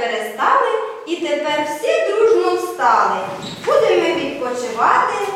перестали і тепер всі дружно встали. Будемо відпочивати.